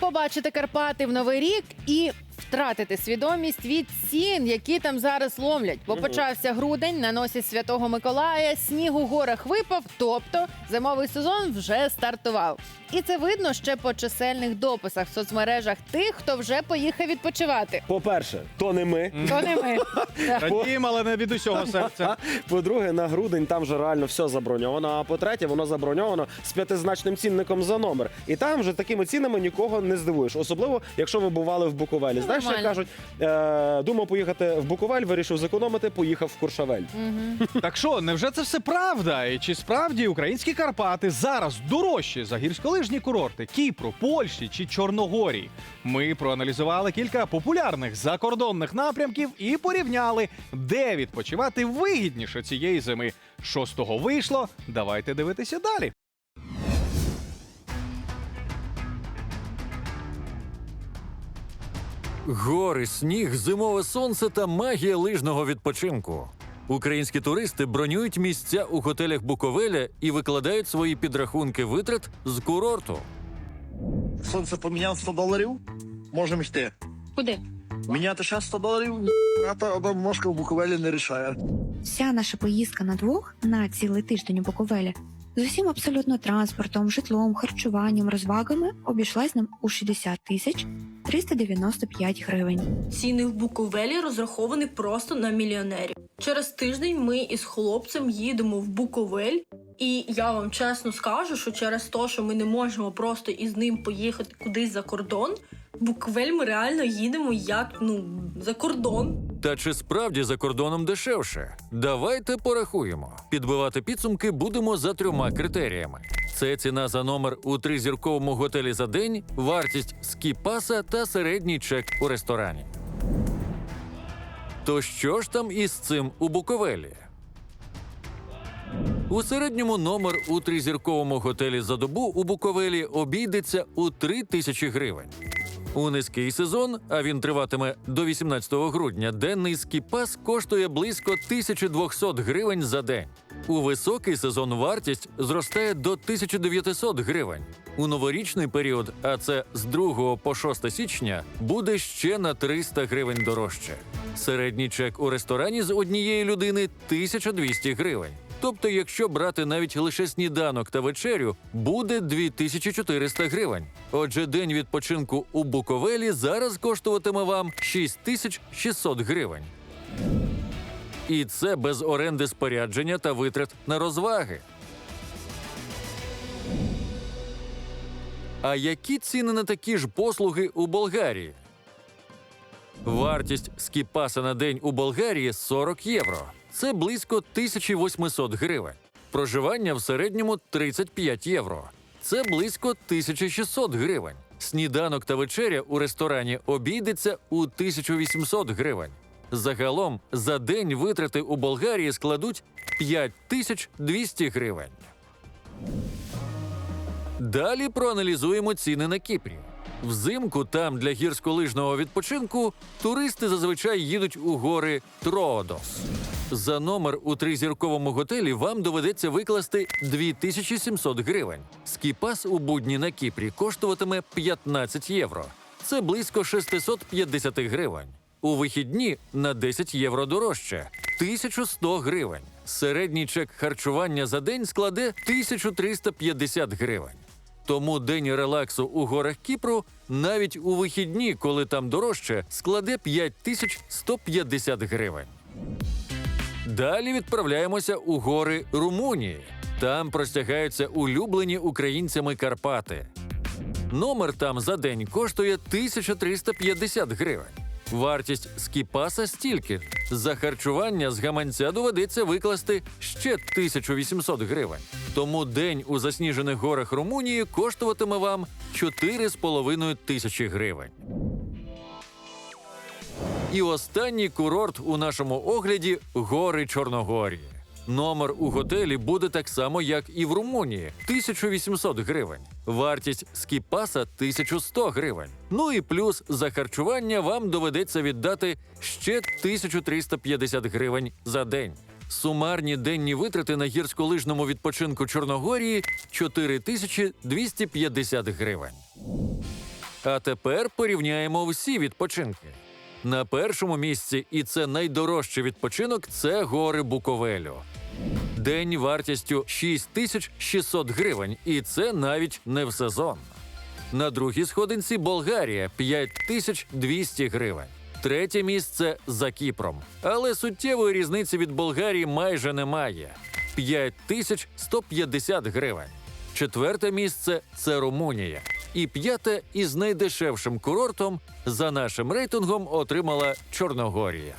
побачити Карпати в новий рік і втратити свідомість від цін, які там зараз ломлять. Бо почався грудень, на носі святого Миколая, сніг у горах випав, тобто зимовий сезон вже стартував. І це видно ще по чисельних дописах в соцмережах тих, хто вже поїхав відпочивати. По-перше, то не ми. То не ми. Радіємо, але не від усього серця. По-друге, на грудень там вже реально все заброньовано. А по-третє, воно заброньовано з п'ятизначним цінником за номер. І там вже такими цінами нікого не здивуєш. Особливо, якщо ви бували в Буковелі. Знаєш, як нормально. кажуть, е, думав поїхати в Буковель, вирішив зекономити, поїхав в Куршавель. Так що, невже це все правда? І чи справді українські Карпати зараз дорожчі за гірськолижні курорти Кіпру, Польщі чи Чорногорії? Ми проаналізували кілька популярних закордонних напрямків і порівняли, де відпочивати вигідніше цієї зими. Що з того вийшло? Давайте дивитися далі. Гори, сніг, зимове сонце та магія лижного відпочинку. Українські туристи бронюють місця у готелях Буковеля і викладають свої підрахунки витрат з курорту. Сонце поміняв 100 доларів, можемо йти. Куди? Міняти ще 100 доларів, а то одна мошка в Буковелі не рішає. Вся наша поїздка на двох на цілий тиждень у Буковелі з усім абсолютно транспортом, житлом, харчуванням, розвагами обійшлась нам у 60 тисяч 395 гривень. Ціни в Буковелі розраховані просто на мільйонерів. Через тиждень ми із хлопцем їдемо в Буковель, і я вам чесно скажу, що через те, що ми не можемо просто із ним поїхати кудись за кордон, в Буковель ми реально їдемо як ну за кордон. Та чи справді за кордоном дешевше? Давайте порахуємо. Підбивати підсумки будемо за трьома критеріями: це ціна за номер у тризірковому готелі за день, вартість скіпаса та середній чек у ресторані. То що ж там із цим у Буковелі? У середньому номер у тризірковому готелі за добу у Буковелі обійдеться у 3 тисячі гривень. У низький сезон, а він триватиме до 18 грудня, денний скіпас коштує близько 1200 гривень за день. У високий сезон вартість зростає до 1900 гривень. У новорічний період, а це з 2 по 6 січня, буде ще на 300 гривень дорожче. Середній чек у ресторані з однієї людини 1200 гривень. Тобто, якщо брати навіть лише сніданок та вечерю, буде 2400 гривень. Отже, день відпочинку у Буковелі зараз коштуватиме вам 6600 гривень. І це без оренди спорядження та витрат на розваги. А які ціни на такі ж послуги у Болгарії? Вартість скіпаса на день у Болгарії 40 євро. Це близько 1800 гривень. Проживання в середньому 35 євро. Це близько 1600 гривень. Сніданок та вечеря у ресторані обійдеться у 1800 гривень. Загалом за день витрати у Болгарії складуть 5200 гривень. Далі проаналізуємо ціни на Кіпрі. Взимку там для гірськолижного відпочинку туристи зазвичай їдуть у гори Троодос. За номер у тризірковому готелі вам доведеться викласти 2700 гривень. Скіпас у будні на Кіпрі коштуватиме 15 євро. Це близько 650 гривень. У вихідні на 10 євро дорожче 1100 гривень. Середній чек харчування за день складе 1350 гривень. Тому день релаксу у горах Кіпру навіть у вихідні, коли там дорожче, складе 5150 гривень. Далі відправляємося у гори Румунії. Там простягаються улюблені українцями Карпати. Номер там за день коштує 1350 гривень. Вартість скіпаса стільки. За харчування з гаманця доведеться викласти ще 1800 гривень. Тому день у засніжених горах Румунії коштуватиме вам 4,5 тисячі гривень. І останній курорт у нашому огляді гори Чорногорії. Номер у готелі буде так само, як і в Румунії 1800 гривень. Вартість скіпаса 1100 гривень. Ну і плюс за харчування вам доведеться віддати ще 1350 гривень за день. Сумарні денні витрати на гірськолижному відпочинку Чорногорії 4250 гривень. А тепер порівняємо всі відпочинки. На першому місці, і це найдорожчий відпочинок, це гори Буковелю. День вартістю 6600 гривень, і це навіть не в сезон. На другій сходинці Болгарія 5200 гривень. Третє місце за Кіпром. Але суттєвої різниці від Болгарії майже немає 5150 гривень. Четверте місце це Румунія. І п'яте із найдешевшим курортом за нашим рейтингом отримала Чорногорія.